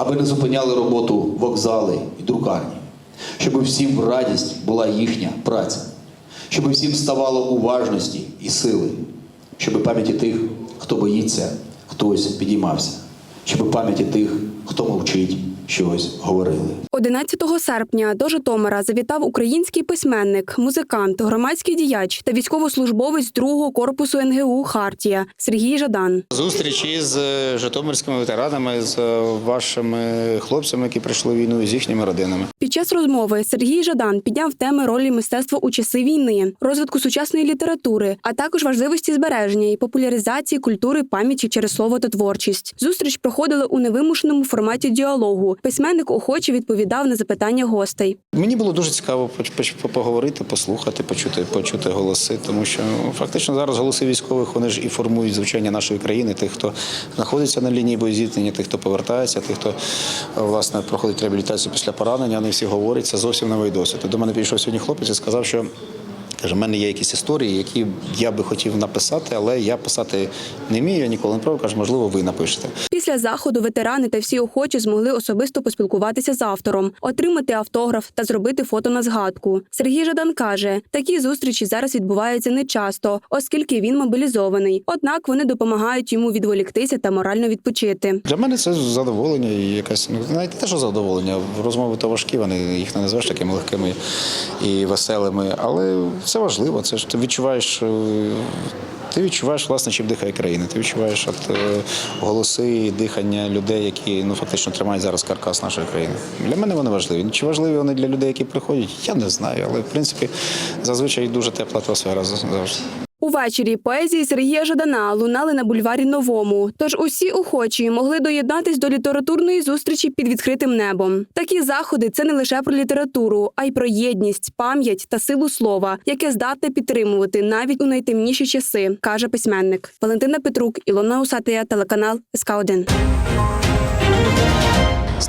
аби не зупиняли роботу вокзали і друкарні, щоб всім в радість була їхня праця, щоб всім ставало уважності і сили, щоб пам'яті тих, хто боїться, хтось підіймався, щоб пам'яті тих, хто мовчить, щось говорили. 11 серпня до Житомира завітав український письменник, музикант, громадський діяч та військовослужбовець другого корпусу НГУ Хартія Сергій Жадан. Зустріч із е, житомирськими ветеранами, з е, вашими хлопцями, які пройшли війну, з їхніми родинами. Під час розмови Сергій Жадан підняв теми ролі мистецтва у часи війни, розвитку сучасної літератури, а також важливості збереження і популяризації культури пам'яті через слово та творчість. Зустріч проходила у невимушеному форматі діалогу. Письменник охоче відповідав на запитання гостей. Мені було дуже цікаво поговорити, послухати, почути, почути голоси, тому що ну, фактично зараз голоси військових вони ж і формують звучання нашої країни, тих, хто знаходиться на лінії боєзіткнення, тих, хто повертається, тих, хто власне проходить реабілітацію після поранення. Вони всі говорять, це зовсім новий досвід. До мене підійшов сьогодні хлопець і сказав, що. Каже, в мене є якісь історії, які я би хотів написати, але я писати не вмію, я ніколи не пробував. Каже, можливо, ви напишете. Після заходу ветерани та всі охочі змогли особисто поспілкуватися з автором, отримати автограф та зробити фото на згадку. Сергій Жадан каже, такі зустрічі зараз відбуваються нечасто, оскільки він мобілізований. Однак вони допомагають йому відволіктися та морально відпочити. Для мене це задоволення і якась ну не те, що задоволення. Розмови то важкі, вони їх не назвеш такими легкими і веселими, але це важливо. Це ж ти відчуваєш. е, Ти відчуваєш, власне, чим дихає країна. Ти відчуваєш от, е, голоси і дихання людей, які ну фактично тримають зараз каркас нашої країни. Для мене вони важливі. Чи важливі вони для людей, які приходять? Я не знаю, але в принципі зазвичай дуже тепла атмосфера завжди. Увечері поезії Сергія Жадана лунали на бульварі Новому. Тож усі охочі могли доєднатись до літературної зустрічі під відкритим небом. Такі заходи це не лише про літературу, а й про єдність, пам'ять та силу слова, яке здатне підтримувати навіть у найтемніші часи, каже письменник. Валентина Петрук, Ілона Усатия, телеканал СК 1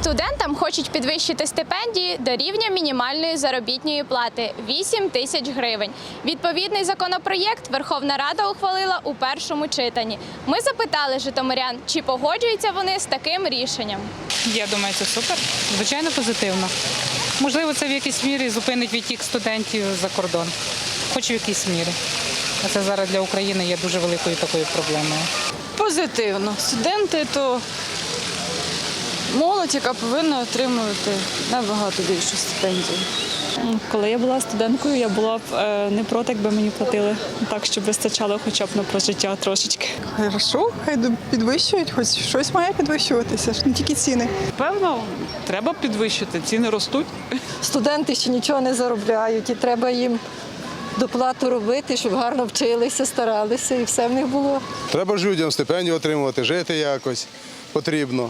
Студентам хочуть підвищити стипендії до рівня мінімальної заробітної плати 8 тисяч гривень. Відповідний законопроєкт Верховна Рада ухвалила у першому читанні. Ми запитали житомирян, чи погоджуються вони з таким рішенням. Я думаю, це супер. Звичайно, позитивно. Можливо, це в якійсь мірі зупинить відтік студентів за кордон, хоч в якійсь мірі. А це зараз для України є дуже великою такою проблемою. Позитивно. Студенти то молодь, яка повинна отримувати набагато більшу стипендію. Коли я була студенткою, я була б е, не проти, якби мені платили так, щоб вистачало хоча б на прожиття трошечки. Хорошо, хай підвищують, хоч щось має підвищуватися, не тільки ціни. Певно, треба підвищити. Ціни ростуть. Студенти ще нічого не заробляють, і треба їм доплату робити, щоб гарно вчилися, старалися, і все в них було. Треба ж людям стипендію отримувати, жити якось потрібно.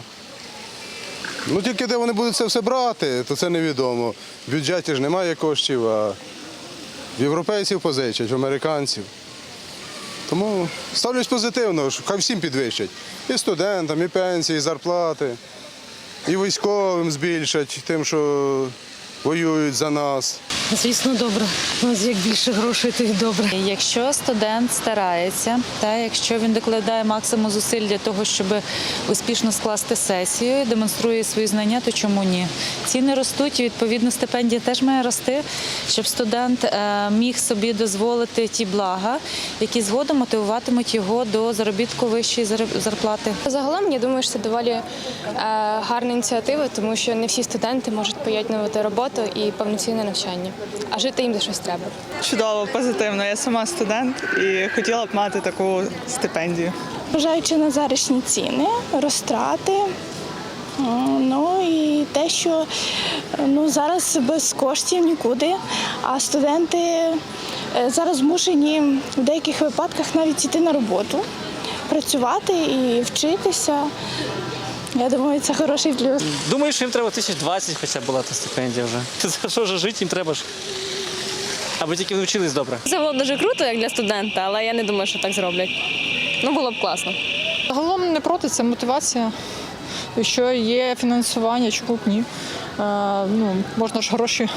Ну тільки де вони будуть це все брати, то це невідомо. В бюджеті ж немає коштів, а в європейців позичать, в американців. Тому ставлюсь позитивно, що хай всім підвищать. І студентам, і пенсії, і зарплати, і військовим збільшать, тим, що воюють за нас. Звісно, добре. У нас як більше грошей, то й добре. Якщо студент старається, та якщо він докладає максимум зусиль для того, щоб успішно скласти сесію, демонструє свої знання, то чому ні? Ціни ростуть, і відповідно стипендія теж має рости, щоб студент е, міг собі дозволити ті блага, які згодом мотивуватимуть його до заробітку вищої зар- зарплати. Загалом я думаю, що це доволі е, гарна ініціатива, тому що не всі студенти можуть поєднувати роботу і повноцінне навчання, а жити їм за щось треба. Чудово, позитивно. Я сама студент і хотіла б мати таку стипендію. Вважаючи на зарішні ціни, розтрати. Ну і те, що ну, зараз без коштів нікуди, а студенти е, зараз змушені в деяких випадках навіть йти на роботу, працювати і вчитися. Я думаю, це хороший плюс. Думаю, що їм треба тисяч двадцять хоча б була та стипендія вже. За що ж жити їм треба ж? Аби тільки навчились добре. Це було дуже круто, як для студента, але я не думаю, що так зроблять. Ну, було б класно. Загалом не проти, це мотивація. Якщо є фінансування, чому б ні. Е, ну, можна ж гроші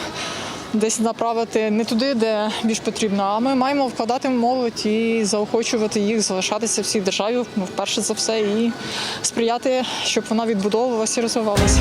десь направити не туди, де більш потрібно. А ми маємо вкладати в молодь і заохочувати їх залишатися в цій державі, ну, вперше за все, і сприяти, щоб вона відбудовувалася і розвивалася.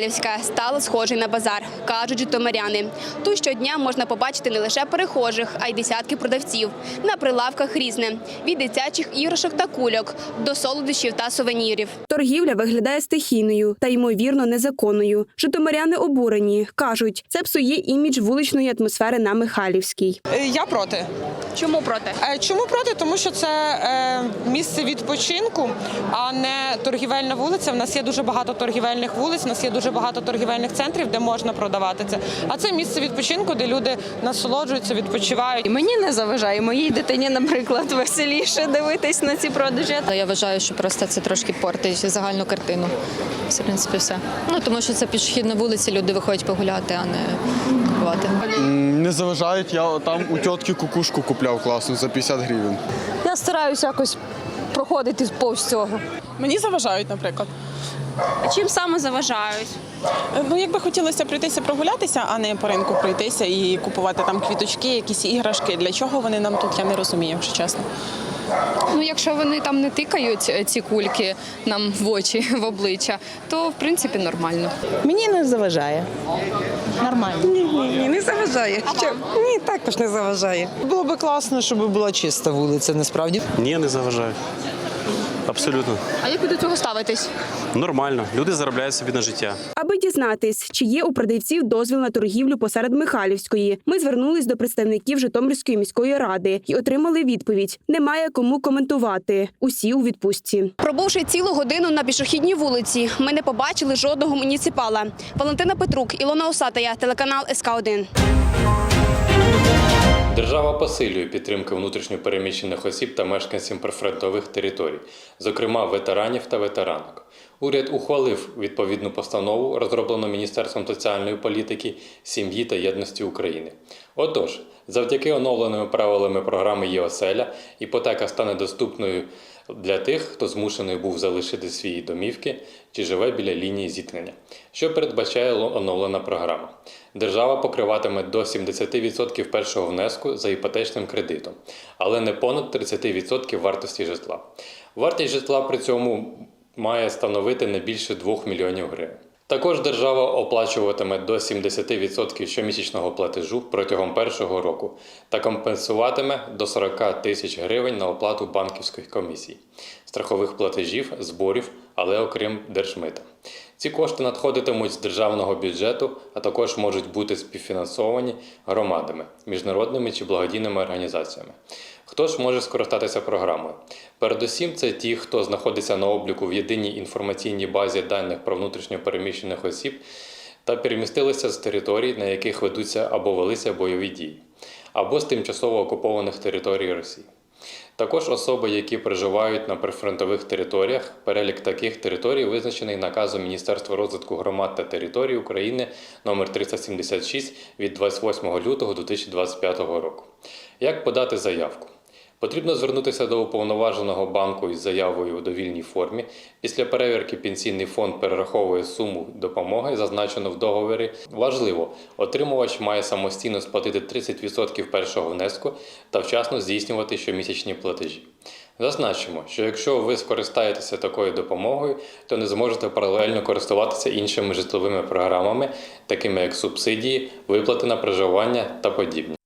Михайлівська стала схожою на базар, кажуть житомиряни. Тут щодня можна побачити не лише перехожих, а й десятки продавців. На прилавках різне від дитячих іграшок та кульок до солодощів та сувенірів. Торгівля виглядає стихійною та ймовірно незаконною. Житомиряни обурені кажуть, це псує імідж вуличної атмосфери на Михайлівській. Я проти. Чому проти? Е, Чому проти? Тому що це е, місце відпочинку, а не торгівельна вулиця. У нас є дуже багато торгівельних вулиць, у нас є дуже багато торгівельних центрів, де можна продавати це. А це місце відпочинку, де люди насолоджуються, відпочивають. Мені не заважає. Моїй дитині, наприклад, веселіше дивитись на ці продажі. Я вважаю, що просто це трошки портить загальну картину. Це, в принципі, все. Ну тому що це пішохідна вулиця, люди виходять погуляти, а не купувати. Не заважають, я там у тітки кукушку купляв класну за 50 гривень. Я стараюся якось проходити повз цього. Мені заважають, наприклад. Чим саме заважають? Ну, якби хотілося пройтися прогулятися, а не по ринку пройтися і купувати там квіточки, якісь іграшки. Для чого вони нам тут, я не розумію, якщо чесно. Ну, якщо вони там не тикають е, ці кульки нам в очі, в обличчя, то в принципі нормально. Мені не заважає. Нормально. Ні, не заважає. Ні, також не заважає. Було би класно, щоб була чиста вулиця, насправді. Ні, не заважаю. Абсолютно. А як ви до цього ставитесь? Нормально. Люди заробляють собі на життя. Аби дізнатись, чи є у продавців дозвіл на торгівлю посеред Михайлівської, ми звернулись до представників Житомирської міської ради і отримали відповідь: немає кому коментувати. Усі у відпустці. Пробувши цілу годину на пішохідній вулиці, ми не побачили жодного муніципала. Валентина Петрук, Ілона Осатая, телеканал СК 1 Держава посилює підтримку внутрішньопереміщених осіб та мешканців прифронтових територій, зокрема ветеранів та ветеранок. Уряд ухвалив відповідну постанову, розроблену Міністерством соціальної політики, сім'ї та єдності України. Отож, завдяки оновленими правилами програми «Єоселя» іпотека стане доступною для тих, хто змушений був залишити свої домівки чи живе біля лінії зіткнення, що передбачає оновлена програма. Держава покриватиме до 70% першого внеску за іпотечним кредитом, але не понад 30% вартості житла. Вартість житла при цьому має становити не більше 2 мільйонів гривень. Також держава оплачуватиме до 70% щомісячного платежу протягом першого року та компенсуватиме до 40 тисяч гривень на оплату банківських комісій, страхових платежів, зборів, але окрім держмита. Ці кошти надходитимуть з державного бюджету, а також можуть бути співфінансовані громадами, міжнародними чи благодійними організаціями. Хто ж може скористатися програмою? Передусім, це ті, хто знаходиться на обліку в єдиній інформаційній базі даних про внутрішньо переміщених осіб та перемістилися з територій, на яких ведуться або велися бойові дії, або з тимчасово окупованих територій Росії. Також особи, які проживають на прифронтових територіях, перелік таких територій визначений наказом Міністерства розвитку громад та територій України номер 376 від 28 лютого 2025 року. Як подати заявку? Потрібно звернутися до уповноваженого банку із заявою у довільній формі. Після перевірки пенсійний фонд перераховує суму допомоги, зазначену в договорі. Важливо, отримувач має самостійно сплатити 30% першого внеску та вчасно здійснювати щомісячні платежі. Зазначимо, що якщо ви скористаєтеся такою допомогою, то не зможете паралельно користуватися іншими житловими програмами, такими як субсидії, виплати на проживання та подібні.